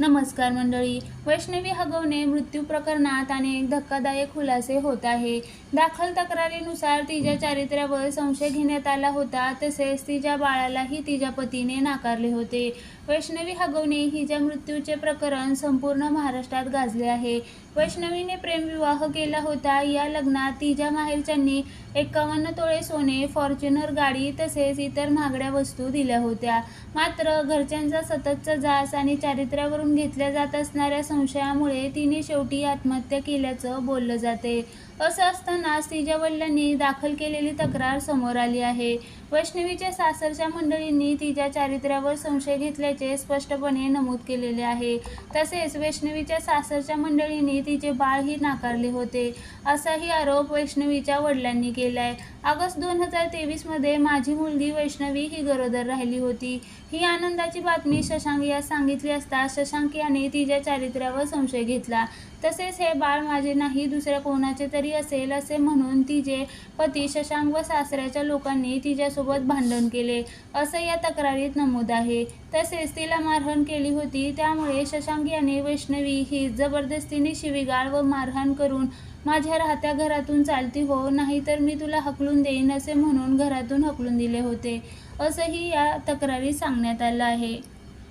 नमस्कार मंडळी. वैष्णवी हगवणे मृत्यू प्रकरणात अनेक धक्कादायक खुलासे होत आहे. दाखल तक्रारीनुसार तिच्या चारित्र्यावर संशय घेण्यात आला होता तसेच तिच्या बाळालाही तिच्या पतीने नाकारले होते. वैष्णवी हगवणे हिच्या मृत्यूचे प्रकरण संपूर्ण महाराष्ट्रात गाजले आहे. वैष्णवीने प्रेमविवाह केला होता. या लग्नात तिच्या माहेरच्यांनी एकावन्न तोळे सोने फॉर्च्युनर गाडी तसेच इतर महागड्या वस्तू दिल्या होत्या. मात्र घरच्यांचा सततचा जास आणि चारित्र्यावरून घेतल्या जात असणाऱ्या संशयामुळे तिने शेवटी आत्महत्या केल्याचं बोललं जाते. असं असतानाच तिच्या वडिलांनी दाखल केलेली तक्रार समोर आली आहे. वैष्णवीच्या सासरच्या मंडळींनी तिच्या चारित्र्यावर संशय घेतल्याचे स्पष्टपणे नमूद केलेले आहे. तसेच वैष्णवीच्या सासरच्या मंडळींनी तिचे बाळही नाकारले होते. असाही आरोप वैष्णवीच्या वडिलांनी केलाय. ऑगस्ट दोन हजार तेवीसमध्ये माझी मुलगी वैष्णवी ही गरोदर राहिली होती. ही आनंदाची बातमी शशांक यास सांगितली असता शशांक याने तिच्या चारित्र्यावर संशय घेतला. तसेच हे बाळ माझे नाही दुसऱ्या कोणाचे तरी असेल असे म्हणून तिचे पती शशांक व सासऱ्याच्या लोकांनी तिच्यासोबत भांडण केले. असं या तक्रारीत नमूद आहे. तसेच तिला मारहाण केली होती. त्यामुळे शशांक याने वैष्णवी ही जबरदस्तीने शिवीगाळ व मारहाण करून माझ्या राहत्या घरातून चालती हो नाहीतर मी तुला हकलून देईन असे म्हणून घरातून हकलून दिले होते. असंही या तक्रारीत सांगण्यात आलं आहे.